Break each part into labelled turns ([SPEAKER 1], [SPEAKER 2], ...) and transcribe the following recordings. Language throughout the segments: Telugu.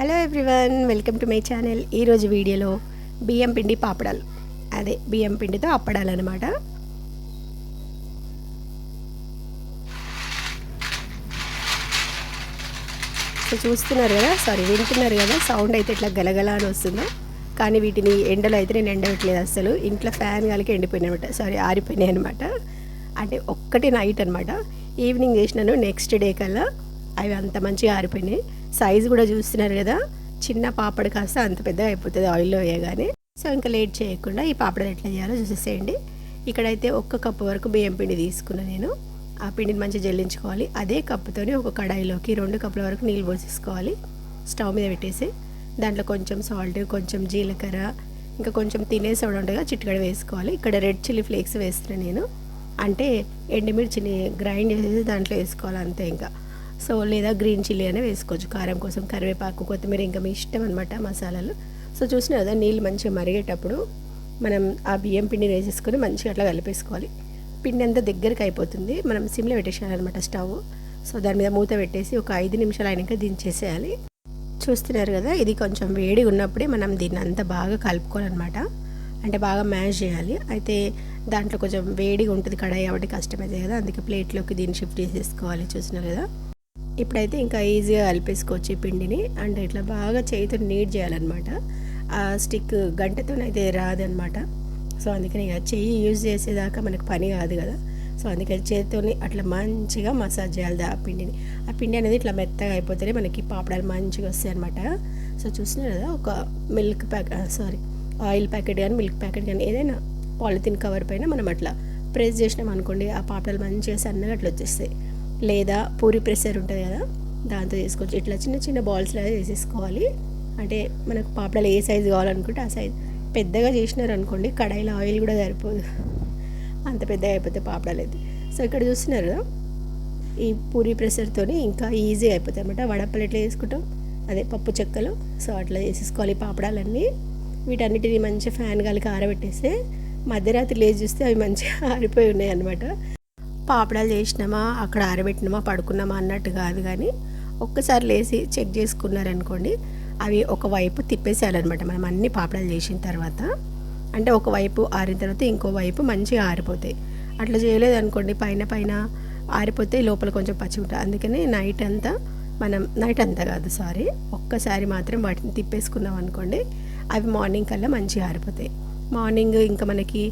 [SPEAKER 1] Hello everyone welcome to my channel. ఈరోజు వీడియోలో బియ్యం పిండి పాపడాలు. అదే బియ్యం పిండితో అప్పడాలు అనమాట సో చూస్తున్నారు కదా? సారీ వింటున్నారు కదా? సౌండ్ అయితే ఇట్లా గలగల అని వస్తుందో. కానీ వీటిని ఎండలో అయితే నేను ఎండవట్లేదు అసలు ఇంట్లో ఫ్యాన్ గాలికి ఎండిపోయినాయి అనమాట సారీ ఆరిపోయినాయి అనమాట అంటే ఒక్కటి నైట్ అనమాట ఈవినింగ్ చేసినాను నెక్స్ట్ డే కల్లా. అవి అంత మంచిగా ఆరిపోయినాయి. సైజు కూడా చూస్తున్నారు కదా చిన్న పాపడు కాస్త అంత పెద్దగా అయిపోతుంది ఆయిల్లో వేయగానే. సో ఇంకా లేట్ చేయకుండా ఈ పాపడలు ఎట్లా చేయాలో చూసేసేయండి. ఇక్కడైతే ఒక్క కప్పు వరకు బియ్యం పిండి తీసుకున్నాను నేను. ఆ పిండిని మంచిగా జల్లించుకోవాలి. అదే కప్పుతోనే ఒక కడాయిలోకి రెండు కప్పుల వరకు నీళ్ళు పోసేసుకోవాలి. స్టవ్ మీద పెట్టేసి. దాంట్లో కొంచెం సాల్ట్ కొంచెం జీలకర్ర ఇంకా కొంచెం తినే సోడా ఉండగా చిట్టుకడ వేసుకోవాలి. ఇక్కడ రెడ్ చిల్లీ ఫ్లేక్స్ వేస్తున్నాను నేను. అంటే ఎండుమిర్చిని గ్రైండ్ చేసేసి దాంట్లో వేసుకోవాలి అంతే ఇంకా. సో లేదా గ్రీన్ చిల్లీ అనే వేసుకోవచ్చు. కారం కోసం కరివేపాకు కొత్తిమీర ఇంకా మీ ఇష్టం అనమాట మసాలాలు. సో చూసిన కదా నీళ్ళు మంచిగా మరిగేటప్పుడు మనం ఆ బియ్యం పిండిని వేసేసుకొని మంచిగా అట్లా కలిపేసుకోవాలి. పిండి అంతా దగ్గరికి అయిపోతుంది. మనం సిమ్లో పెట్టేసేయాలన్నమాట స్టవ్. సో దాని మీద మూత పెట్టేసి ఒక ఐదు నిమిషాలు అయినాక దించేసేయాలి. చూస్తున్నారు కదా ఇది కొంచెం వేడిగా ఉన్నప్పుడే మనం దీన్ని అంతా బాగా కలుపుకోవాలన్నమాట. అంటే బాగా మ్యాష్ చేయాలి. అయితే దాంట్లో కొంచెం వేడిగా ఉంటుంది కడాయి కాబట్టి కష్టమైతే కదా అందుకే ప్లేట్లోకి దీన్ని షిఫ్ట్ చేసేసుకోవాలి. చూసినారు కదా. ఇప్పుడైతే ఇంకా ఈజీగా కలిపేసుకోవచ్చు ఈ పిండిని. అంటే ఇట్లా బాగా చేయితో నీట్ చేయాలన్నమాట. ఆ స్టిక్ గంటతోనైతే రాదనమాట సో అందుకని ఇక చెయ్యి యూజ్ చేసేదాకా మనకు పని కాదు కదా. సో అందుకని చేతితోని అట్లా మంచిగా మసాజ్ చేయాలి ఆ పిండిని. ఆ పిండి అనేది ఇట్లా మెత్తగా అయిపోతేనే మనకి పాపడాలు మంచిగా వస్తాయి అనమాట సో చూసినారు కదా ఒక milk packet sorry oil packet కానీ మిల్క్ ప్యాకెట్ కానీ ఏదైనా పాలిథిన్ కవర్ పైన మనం అట్లా ప్రెస్ చేసినాం అనుకోండి ఆ పాపడాలు మంచిగా సన్నగా అట్లా వచ్చేస్తాయి. లేదా పూరి ప్రెషర్ ఉంటుంది కదా దాంతో చేసుకోవచ్చు. ఇట్లా చిన్న చిన్న బాల్స్ లాగా చేసేసుకోవాలి. అంటే మనకు పాపడాలు ఏ సైజు కావాలనుకుంటే ఆ సైజ్ పెద్దగా చేసినారనుకోండి కడాయిలో ఆయిల్ కూడా సరిపోదు. అంత పెద్దగా అయిపోతే పాపడాలు అయితే. సో ఇక్కడ చూస్తున్నారు కదా ఈ పూరి ప్రెషర్తో ఇంకా ఈజీ అయిపోతాయి అనమాట వడప్పలు ఎట్లా చేసుకుంటాం? అదే పప్పు చెక్కలు. సో అట్లా చేసేసుకోవాలి పాపడాలన్నీ. వీటన్నిటిని మంచిగా ఫ్యాన్ గాలికి ఆరబెట్టేస్తే మధ్యరాత్రి లేచి చూస్తే అవి మంచిగా ఆరిపోయి ఉన్నాయి అనమాట పాపడాలు చేసినామా అక్కడ ఆరబెట్టినామా పడుకున్నామా అన్నట్టు కాదు కానీ ఒక్కసారి లేచి చెక్ చేసుకున్నారనుకోండి అవి ఒకవైపు తిప్పేసేయాలన్నమాట. మనం అన్ని పాపడాలు చేసిన తర్వాత అంటే ఒకవైపు ఆరిన తర్వాత ఇంకో వైపు మంచిగా ఆరిపోతాయి. అట్లా చేయలేదనుకోండి పైన పైన ఆరిపోతే లోపల కొంచెం పచ్చి ఉంటుంది అందుకని నైట్ అంతా మనం నైట్ అంతా కాదు సారీ ఒక్కసారి మాత్రం వాటిని తిప్పేసుకున్నాం అనుకోండి అవి మార్నింగ్ కల్లా మంచిగా ఆరిపోతాయి. మార్నింగ్ ఇంకా మనకి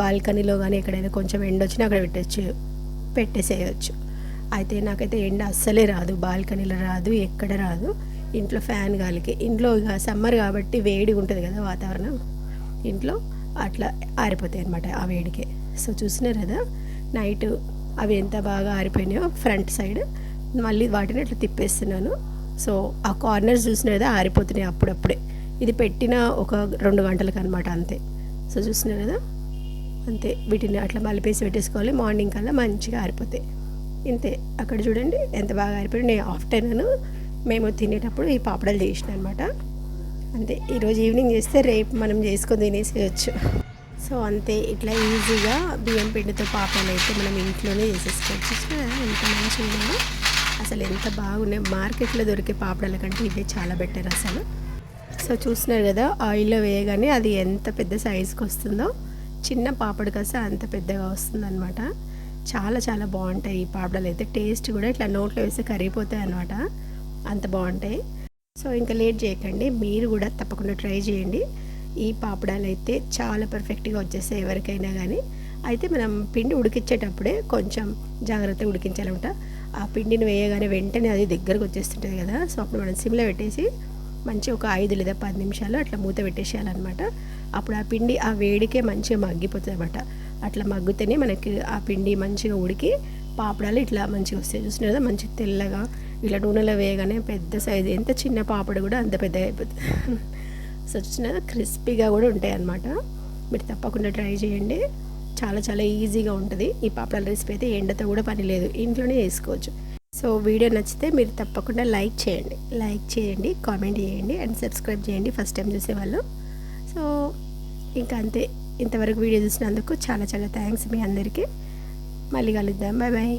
[SPEAKER 1] బాల్కనీలో కానీ ఎక్కడైనా కొంచెం ఎండ వచ్చినా అక్కడ పెట్టచ్చు. పెట్టేసేయచ్చు. అయితే నాకైతే ఎండ అస్సలే రాదు. బాల్కనీలో రాదు ఎక్కడ రాదు. ఇంట్లో ఫ్యాన్ గాలికి ఇంట్లో ఇక సమ్మర్ కాబట్టి వేడిగా ఉంటుంది కదా వాతావరణం. ఇంట్లో అట్లా ఆరిపోతాయి అనమాట ఆ వేడికే. సో చూసినారు కదా నైట్ అవి ఎంత బాగా ఆరిపోయినాయో ఫ్రంట్ సైడ్. మళ్ళీ వాటిని అట్లా తిప్పేస్తున్నాను. సో ఆ కార్నర్స్ చూసిన కదా ఆరిపోతున్నాయి అప్పుడప్పుడే. ఇది పెట్టిన ఒక రెండు గంటలకు అనమాట అంతే. సో చూసినారు కదా అంతే. వీటిని అట్లా మలిపేసి పెట్టేసుకోవాలి. మార్నింగ్ కల్లా మంచిగా ఆరిపోతాయి ఇంతే. అక్కడ చూడండి ఎంత బాగా ఆరిపోయి నేను ఆఫ్టర్నూన్ మేము తినేటప్పుడు ఈ పాపడాలు చేసిన అనమాట అంతే. ఈరోజు ఈవినింగ్ చేస్తే రేపు మనం చేసుకొని తినేసేయచ్చు. సో అంతే. ఇట్లా ఈజీగా బియ్యం పిండితో పాపడాలు అయితే మనం ఇంట్లోనే చేసేసుకోవచ్చు. ఎంత మంచిగా అసలు ఎంత బాగున్నాయి. మార్కెట్లో దొరికే పాపడాల కంటే ఇవే చాలా బెటర్ అసలు. సో చూస్తున్నారు కదా ఆయిల్లో వేయగానే అది ఎంత పెద్ద సైజుకి వస్తుందో చిన్న పాపడు కాస్త అంత పెద్దగా వస్తుందన్నమాట. చాలా చాలా బాగుంటాయి ఈ పాపడలు అయితే. టేస్ట్ కూడా ఇట్లా నోట్లో వేస్తే కరిగిపోతాయి అనమాట అంత బాగుంటాయి. సో ఇంకా లేట్ చేయకండి. మీరు కూడా తప్పకుండా ట్రై చేయండి. ఈ పాపడాలు అయితే చాలా పర్ఫెక్ట్గా వచ్చేస్తాయి ఎవరికైనా కానీ అయితే మనం పిండి ఉడికించేటప్పుడే కొంచెం జాగ్రత్తగా ఉడికించాలన్నమాట ఆ పిండిని వేయగానే వెంటనే అది దగ్గరకు వచ్చేస్తుంటుంది కదా. సో అప్పుడు మనం సిమ్లో పెట్టేసి మంచి ఒక ఐదు లేదా పది నిమిషాలు అట్లా మూత పెట్టేసేయాలన్నమాట. అప్పుడు ఆ పిండి ఆ వేడికే మంచిగా మగ్గిపోతుంది అనమాట అట్లా మగ్గితేనే మనకి ఆ పిండి మంచిగా ఉడికి పాపడాలు ఇట్లా మంచిగా వస్తాయి. చూసిన కదా మంచి తెల్లగా ఇట్లా నూనెలో వేయగానే పెద్ద సైజు ఎంత చిన్న పాపడ కూడా అంత పెద్దగా అయిపోతుంది సో చూసిన క్రిస్పీగా కూడా ఉంటాయి అన్నమాట మీరు తప్పకుండా ట్రై చేయండి. చాలా చాలా ఈజీగా ఉంటుంది. ఈ పాపడాల రెసిపీ అయితే ఎండతో కూడా పని లేదు. ఇంట్లోనే చేసుకోవచ్చు. సో వీడియో నచ్చితే మీరు తప్పకుండా లైక్ చేయండి. లైక్ చేయండి కామెంట్ చేయండి అండ్ సబ్స్క్రైబ్ చేయండి ఫస్ట్ టైం చూసేవాళ్ళు. సో ఇంకా అంతే ఇంతవరకు వీడియో చూసినందుకు చాలా చాలా థ్యాంక్స్ మీ అందరికీ. మళ్ళీ కలుద్దాం. Bye bye